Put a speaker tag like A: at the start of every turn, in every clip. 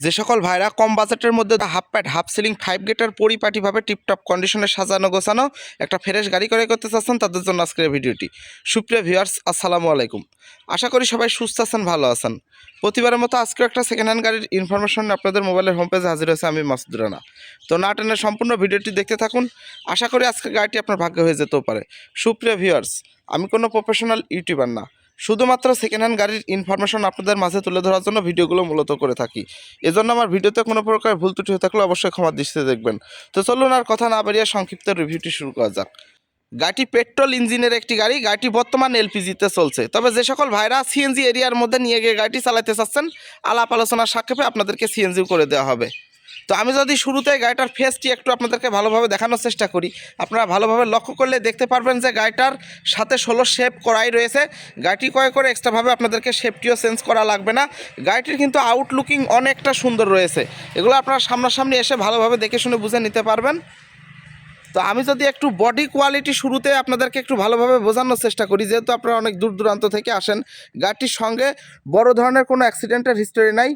A: যে সকল ভাইরা কম বাজেটের মধ্যে half pad half ceiling five গেটের পরিপাটিভাবে টিপটপ কন্ডিশনে সাজানো, গোছানো, একটা ফ্রেশ গাড়ি করে করতে চাচ্ছেন, তাদের জন্য আজকের ভিডিওটি। সুপ্রিয় ভিউয়ার্স আসসালামু আলাইকুম। আশা করি সবাই সুস্থ আছেন, ভালো আছেন। প্রতিবারের মতো আজকেও একটা সেকেন্ড হ্যান্ড গাড়ির ইনফরমেশন আপনাদের মোবাইলের হোম পেজে হাজির হয়েছে আমি মাসুদ রানা। তো না টেনে সম্পূর্ণ ভিডিওটি দেখতে থাকুন। আশা করি আজকের গাড়িটি আপনার ভাগ্য হয়ে যেতেও পারে। সুপ্রিয় ভিউয়ার্স আমি কোনো প্রফেশনাল ইউটিউবার না। শুধুমাত্র সেকেন্ড হ্যান্ড গাড়ির ইনফরমেশন আপনাদের মাঝে তুলে ধরার জন্য ভিডিওগুলো মূলত করে থাকি। এজন্য আমার ভিডিওতে কোনো প্রকার ভুল ত্রুটি হয়ে থাকলে অবশ্যই ক্ষমা দৃষ্টিতে দেখবেন। তো চলুন আর কথা না বেরিয়ে সংক্ষিপ্ত রিভিউটি শুরু করা যাক। গাড়িটি পেট্রোল ইঞ্জিনের একটি গাড়ি, গাড়িটি বর্তমান এলপিজিতে চলছে। তবে যে সকল ভাইরা সিএনজি এরিয়ার মধ্যে নিয়ে গিয়ে গাড়িটি চালাতে চাচ্ছেন, আলাপ আলোচনার সাক্ষেপে আপনাদেরকে সিএনজিও করে দেওয়া হবে। তো আমি যদি শুরুতে গাড়িটার ফেসটি একটু আপনাদেরকে ভালোভাবে দেখানোর চেষ্টা করি, আপনারা ভালোভাবে লক্ষ্য করলে দেখতে পারবেন যে গাড়িটার সাথে ষোলো শেপ করাই রয়েছে। গাড়িটি কয় করে এক্সট্রাভাবে আপনাদেরকে শেপটিও চেঞ্জ করা লাগবে না। গাড়িটির কিন্তু আউটলুকিং অনেকটা সুন্দর রয়েছে। এগুলো আপনারা সামনাসামনি এসে ভালোভাবে দেখে শুনে বুঝে নিতে পারবেন। তো আমি যদি একটু বডি কোয়ালিটি শুরুতে আপনাদেরকে একটু ভালোভাবে বোঝানোর চেষ্টা করি, যেহেতু আপনারা অনেক দূর দূরান্ত থেকে আসেন, গাড়িটির সঙ্গে বড় ধরনের কোনো অ্যাক্সিডেন্টের হিস্টোরি নাই।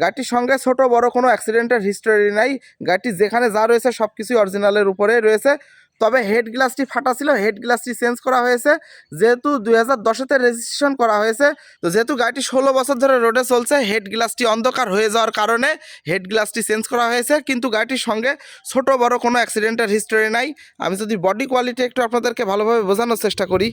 A: গাড়িটির সঙ্গে ছোট বড় কোনো অ্যাক্সিডেন্টের হিস্টোরি নাই। গাড়িটি যেখানে যা রয়েছে সব কিছুই অরিজিনালের উপরে রয়েছে। তবে হেড গ্লাসটি ফাটা ছিল হেড গ্লাসটি চেঞ্জ করা হয়েছে। যেহেতু দুই হাজার দশেতে রেজিস্ট্রেশন করা হয়েছে, তো যেহেতু গাড়িটি ষোলো বছর ধরে রোডে চলছে হেড গ্লাসটি অন্ধকার হয়ে যাওয়ার কারণে হেড গ্লাসটি চেঞ্জ করা হয়েছে। কিন্তু গাড়িটির সঙ্গে ছোট বড় কোনো অ্যাক্সিডেন্টের হিস্টোরি নাই। আমি যদি বডি কোয়ালিটি একটু আপনাদেরকে ভালোভাবে বোঝানোর চেষ্টা করি।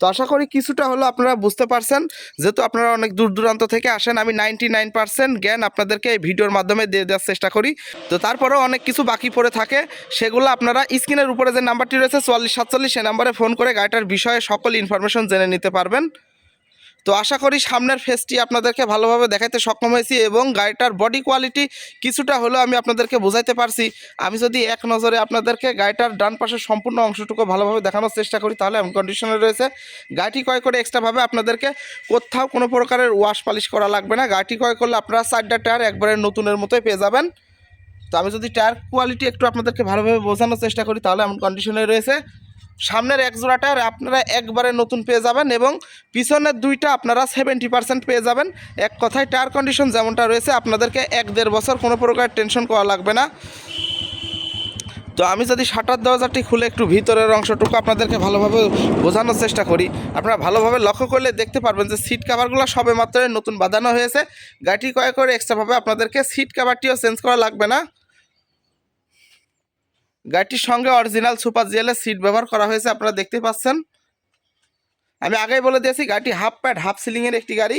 A: তো আশা করি কিছুটা হলো আপনারা বুঝতে পারছেন। যেহেতু আপনারা অনেক দূর দূরান্ত থেকে আসেন, আমি নাইনটি নাইন পার্সেন্ট জ্ঞান আপনাদেরকে এই ভিডিওর মাধ্যমে দিয়ে দেওয়ার চেষ্টা করি। তো তারপরেও অনেক কিছু বাকি পড়ে থাকে, সেগুলো আপনারা স্ক্রিনের উপরে যে নাম্বারটি রয়েছে, চুয়াল্লিশ সাতচল্লিশ সে নাম্বারে ফোন করে গাড়িটার বিষয়ে সকল ইনফরমেশন জেনে নিতে পারবেন। তো আশা করি সামনের ফেসটি আপনাদেরকে ভালোভাবে দেখাতে সক্ষম হয়েছি এবং গাড়িটার বডি কোয়ালিটি কিছুটা হলেও আমি আপনাদেরকে বোঝাইতে পারছি। আমি যদি এক নজরে আপনাদেরকে গাড়িটার ডান পাশের সম্পূর্ণ অংশটুকু ভালোভাবে দেখানোর চেষ্টা করি, তাহলে এমন কন্ডিশনে রয়েছে। গাড়িটি ক্রয় করে এক্সট্রাভাবে আপনাদেরকে কোথাও কোনো প্রকারের ওয়াশ পালিশ করা লাগবে না। গাড়িটি ক্রয় করলে আপনারা চারটা টায়ার একবারে নতুনের মতোই পেয়ে যাবেন। তো আমি যদি টায়ার কোয়ালিটি একটু আপনাদেরকে ভালোভাবে বোঝানোর চেষ্টা করি, তাহলে এমন কন্ডিশনে রয়েছে। সামনের এক জোড়া টায়ার আপনারা একবারে নতুন পেয়ে যাবেন এবং পিছনের দুইটা আপনারা সেভেন্টি পার্সেন্ট পেয়ে যাবেন। এক কথায় টায়ার কন্ডিশন যেমনটা রয়েছে, আপনাদেরকে এক দেড় বছর কোনো প্রকার টেনশন করা লাগবে না। তো আমি যদি শাটার দরজাটি খুলে একটু ভিতরের অংশটুকু আপনাদেরকে ভালোভাবে বোঝানোর চেষ্টা করি। আপনারা ভালোভাবে লক্ষ্য করলে দেখতে পারবেন যে সিট কাভারগুলো সবে মাত্র নতুন বাঁধানো হয়েছে। গাড়িটি কয়েক করে এক্সট্রাভাবে আপনাদেরকে সিট কাভারটিও চেঞ্জ করা লাগবে না। গাড়িটির সঙ্গে অরিজিনাল সুপার জিএলের সিট ব্যবহার করা হয়েছে, আপনারা দেখতে পাচ্ছেন। আমি আগেই বলে দিয়েছি, গাড়িটি হাফ প্যাড হাফ সিলিংয়ের একটি গাড়ি।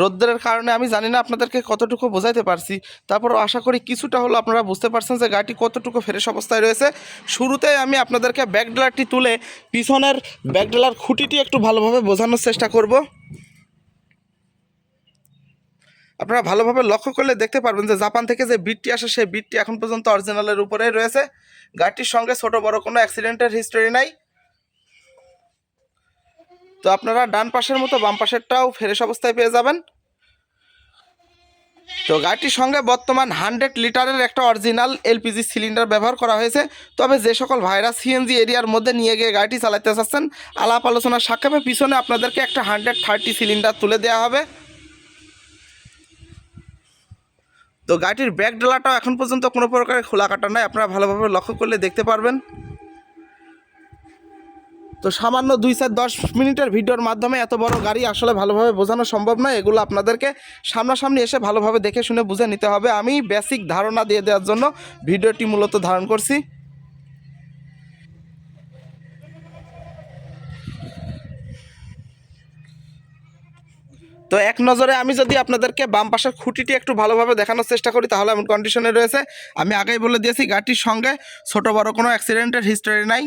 A: রোদ্রের কারণে আমি জানি না আপনাদেরকে কতটুকু বোঝাইতে পারছি। তারপর আশা করি কিছুটা হলো আপনারা বুঝতে পারছেন যে গাড়িটি কতটুকু ফ্রেশ অবস্থায় রয়েছে। শুরুতে আমি আপনাদেরকে ব্যাকডেলারটি তুলে পিছনের ব্যাকডেলার খুঁটিটি একটু ভালোভাবে বোঝানোর চেষ্টা করব। আপনারা ভালোভাবে লক্ষ্য করলে দেখতে পারবেন যে জাপান থেকে যে বিটটি আসে, সেই বিটটি এখন পর্যন্ত অরিজিনালের উপরেই রয়েছে। গাড়িটির সঙ্গে ছোট বড় কোনো অ্যাক্সিডেন্টের হিস্টোরি নাই। তো আপনারা ডান পাশের মতো বাম পাশেরটাও ফ্রেশ অবস্থায় পেয়ে যাবেন। তো গাড়িটির সঙ্গে বর্তমান হান্ড্রেড লিটারের একটা অরিজিনাল এলপিজি সিলিন্ডার ব্যবহার করা হয়েছে। তবে যে সকল ভাইরা সিএনজি এরিয়ার মধ্যে নিয়ে গিয়ে গাড়িটি চালাতে চাচ্ছেন, আলাপ আলোচনার সাক্ষেপে পিছনে আপনাদেরকে একটা হান্ড্রেড থার্টি সিলিন্ডার তুলে দেওয়া হবে। তো গাড়িটির ব্যাক ডেলাটাও এখন পর্যন্ত কোনো প্রকারের খোলা কাটা নয় আপনারা ভালোভাবে লক্ষ্য করলে দেখতে পারবেন। তো সামান্য দুই চার দশ মিনিটের ভিডিওর মাধ্যমে এত বড় গাড়ি আসলে ভালোভাবে বোঝানো সম্ভব নয়। এগুলো আপনাদেরকে সামনাসামনি এসে ভালোভাবে দেখে শুনে বুঝে নিতে হবে। আমি বেসিক ধারণা দিয়ে দেওয়ার জন্য ভিডিওটি মূলত ধারণ করছি। তো এক নজরে আমি যদি আপনাদেরকে বাম পাশের খুঁটিটি একটু ভালোভাবে দেখানোর চেষ্টা করি, তাহলে এমন কন্ডিশনে রয়েছে। আমি আগেই বলে দিয়েছি, গাড়িটির সঙ্গে ছোট বড় কোনো অ্যাক্সিডেন্টের হিস্টোরি নাই।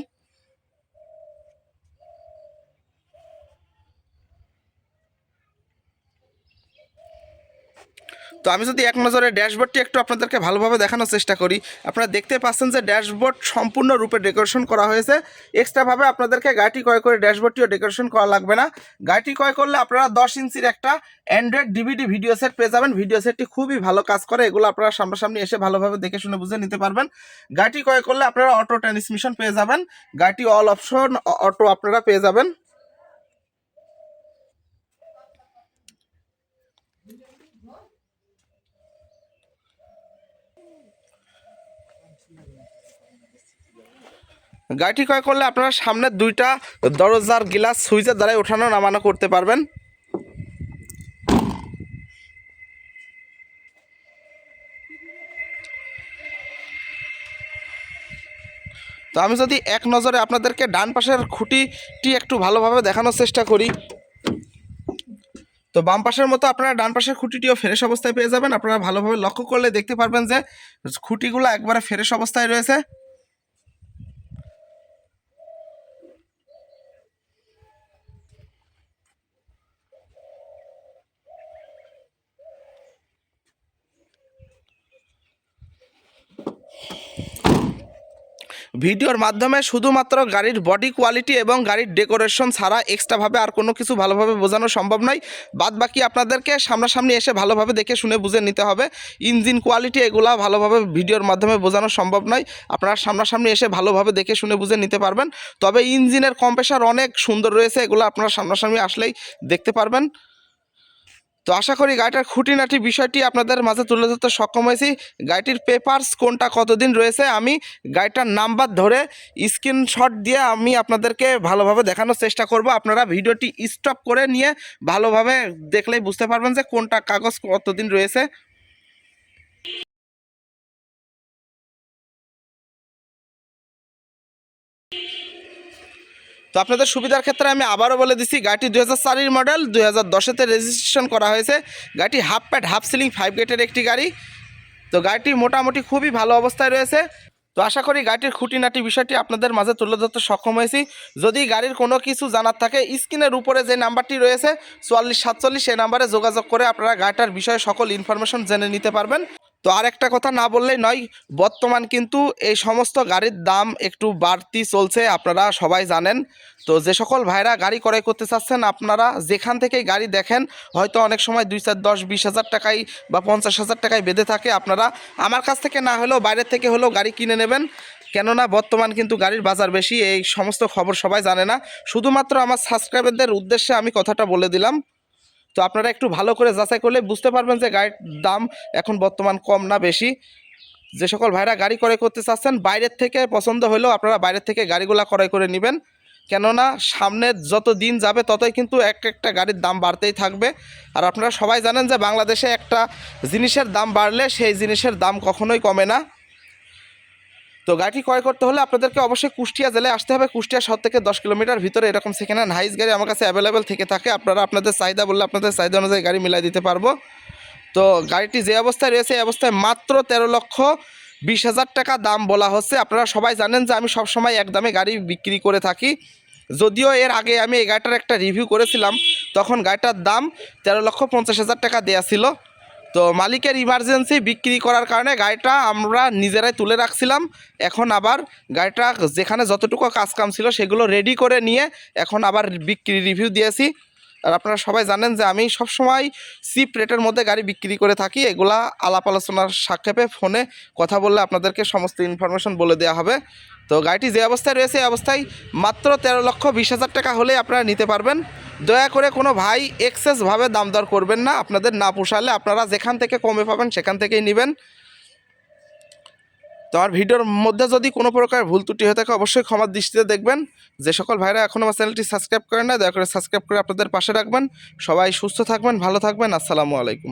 A: তো আমি যদি এক নজরে ড্যাশবোর্ডটি একটু আপনাদেরকে ভালোভাবে দেখানোর চেষ্টা করি, আপনারা দেখতে পাচ্ছেন যে ড্যাশবোর্ড সম্পূর্ণরূপে ডেকোরেশন করা হয়েছে। এক্সট্রাভাবে আপনাদেরকে গাড়িটি ক্রয় করে ড্যাশবোর্ডটিও ডেকোরেশন করা লাগবে না। গাড়িটি ক্রয় করলে আপনারা দশ ইঞ্চির একটা অ্যান্ড্রয়েড ডিভিডি ভিডিও সেট পেয়ে যাবেন। ভিডিও সেটটি খুবই ভালো কাজ করে, এগুলো আপনারা সামনাসামনি এসে ভালোভাবে দেখে শুনে বুঝে নিতে পারবেন। গাড়িটি ক্রয় করলে আপনারা অটো ট্রান্সমিশন পেয়ে যাবেন। গাড়িটি অল অপশন অটো আপনারা পেয়ে যাবেন। গাড়িটি ক্রয় করলে আপনারা সামনের দুইটা দরজার গ্লাস সুইচের দ্বারাই ওঠানো নামানো করতে পারবেন। তো আমি যদি এক নজরে আপনাদেরকে ডান পাশের খুঁটিটি একটু ভালোভাবে দেখানোর চেষ্টা করি। তো বাম পাশের মতো আপনারা ডান পাশের খুঁটিটিও ফ্রেশ অবস্থায় পেয়ে যাবেন। আপনারা ভালোভাবে লক্ষ্য করলে দেখতে পারবেন যে খুঁটিগুলো একবারে ফ্রেশ অবস্থায় রয়েছে। ভিডিওর মাধ্যমে শুধুমাত্র গাড়ির বডি কোয়ালিটি এবং গাড়ির ডেকোরেশন ছাড়া এক্সট্রাভাবে আর কোনো কিছু ভালোভাবে বোঝানো সম্ভব নয়। বাদ বাকি আপনাদেরকে সামনাসামনি এসে ভালোভাবে দেখে শুনে বুঝে নিতে হবে। ইঞ্জিন কোয়ালিটি এগুলা ভালোভাবে ভিডিওর মাধ্যমে বোঝানো সম্ভব নয়। আপনারা সামনাসামনি এসে ভালোভাবে দেখে শুনে বুঝে নিতে পারবেন। তবে ইঞ্জিনের কম্প্রেসার অনেক সুন্দর রয়েছে, এগুলো আপনারা সামনাসামনি আসলেই দেখতে পারবেন। তো আশা করি গাড়িটার খুঁটিনাটি বিষয়টি আপনাদের মাঝে তুলে ধরতে সক্ষম হয়েছি। গাড়িটির পেপারস কোনটা কতদিন রয়েছে, আমি গাড়িটার নাম্বার ধরে স্ক্রিনশট দিয়ে আমি আপনাদেরকে ভালোভাবে দেখানোর চেষ্টা করব। আপনারা ভিডিওটি স্টপ করে নিয়ে ভালোভাবে দেখলেই বুঝতে পারবেন যে কোনটা কাগজ কতদিন রয়েছে। তো আপনাদের সুবিধার ক্ষেত্রে আমি আবারও বলে দিচ্ছি গাড়িটি দু হাজার মডেল দু হাজার দশেতে রেজিস্ট্রেশন করা হয়েছে। গাড়িটি half pad half ceiling five গেটের একটি গাড়ি। তো গাড়িটি মোটামুটি খুবই ভালো অবস্থায় রয়েছে। তো আশা করি গাড়িটির খুঁটিনাটি বিষয়টি আপনাদের মাঝে তুলে ধরতে সক্ষম হয়েছি। যদি গাড়ির কোনো কিছু জানার থাকে, স্ক্রিনের উপরে যে নাম্বারটি রয়েছে, চুয়াল্লিশ সাতচল্লিশ, সেই নাম্বারে যোগাযোগ করে আপনারা গাড়িটার বিষয়ে সকল ইনফরমেশন জেনে নিতে পারবেন। তো আর একটা কথা না বললেই নয়, বর্তমান কিন্তু এই সমস্ত গাড়ির দাম একটু বাড়তি চলছে, আপনারা সবাই জানেন। তো যে সকল ভাইরা গাড়ি ক্রয় করতে চাচ্ছেন, আপনারা যেখান থেকেই গাড়ি দেখেন, হয়তো অনেক সময় দুই চার, দশ, বিশ হাজার টাকায় বা পঞ্চাশ হাজার টাকায় বেঁধে থাকে আপনারা। আমার কাছ থেকে না হলেও বাইরের থেকে হলেও গাড়ি কিনে নেবেন। কেননা বর্তমান কিন্তু গাড়ির বাজার বেশি, এই সমস্ত খবর সবাই জানে না। শুধুমাত্র আমার সাবস্ক্রাইবারদের উদ্দেশ্যে আমি কথাটা বলে দিলাম। তো আপনারা একটু ভালো করে যাচাই করলে বুঝতে পারবেন যে গাড়ির দাম এখন বর্তমান কম না বেশি। যে সকল ভাইরা গাড়ি ক্রয় করতে চাচ্ছেন, বাইরের থেকে পছন্দ হলেও আপনারা বাইরের থেকে গাড়িগুলো ক্রয় করে নেবেন। কেননা সামনে যত দিন যাবে ততই কিন্তু এক একটা গাড়ির দাম বাড়তেই থাকবে। আর আপনারা সবাই জানেন যে বাংলাদেশে একটা জিনিসের দাম বাড়লে সেই জিনিসের দাম কখনোই কমে না। তো গাড়িটি ক্রয় করতে হলে আপনাদেরকে অবশ্যই কুষ্টিয়া জেলায় আসতে হবে। কুষ্টিয়া শহর থেকে দশ কিলোমিটার ভিতরে এরকম হ্যান্ড হাইস গাড়ি আমার কাছে অ্যাভেলেবেল থেকে থাকে। আপনারা আপনাদের চাহিদা বললে আপনাদের চাহিদা অনুযায়ী গাড়ি মিলাই দিতে পারব। তো গাড়িটি যে অবস্থায় রয়েছে, এই অবস্থায় মাত্র তেরো লক্ষ বিশ হাজার টাকা দাম বলা হচ্ছে। আপনারা সবাই জানেন যে আমি সবসময় এক দামে গাড়ি বিক্রি করে থাকি। যদিও এর আগে আমি এই গাড়িটার একটা রিভিউ করেছিলাম, তখন গাড়িটার দাম তেরো লক্ষ পঞ্চাশ হাজার টাকা দেওয়া ছিল। তো মালিকের ইমার্জেন্সি বিক্রি করার কারণে গাড়িটা আমরা নিজেরাই তুলে রাখছিলাম। এখন আবার গাড়িটা যেখানে যতটুকু কাজ কাম ছিল সেগুলো রেডি করে নিয়ে এখন আবার বিক্রি রিভিউ দিয়েছি। আর আপনারা সবাই জানেন যে আমি সবসময় চিপ রেটের মধ্যে গাড়ি বিক্রি করে থাকি। এগুলা আলাপ আলোচনার সাক্ষেপে ফোনে কথা বললে আপনাদেরকে সমস্ত ইনফরমেশন বলে দেওয়া হবে। তো গাড়িটি যে অবস্থায় রয়েছে এই অবস্থায় মাত্র তেরো লক্ষ বিশ হাজার টাকা হলেই আপনারা নিতে পারবেন। দয়া করে কোনো ভাই এক্সেসভাবে দাম দর করবেন না। আপনাদের না পোষালে আপনারা যেখান থেকে কমে পাবেন সেখান থেকেই নেবেন। তো আর ভিডিওর মধ্যে যদি কোনো প্রকার ভুল ত্রুটি হয়ে থাকে, অবশ্যই ক্ষমার দৃষ্টিতে দেখবেন। যে সকল ভাইরা এখনও আমার চ্যানেলটি সাবস্ক্রাইব করেন না দয়া করে সাবস্ক্রাইব করে আপনাদের পাশে রাখবেন। সবাই সুস্থ থাকবেন, ভালো থাকবেন। আসসালামু আলাইকুম।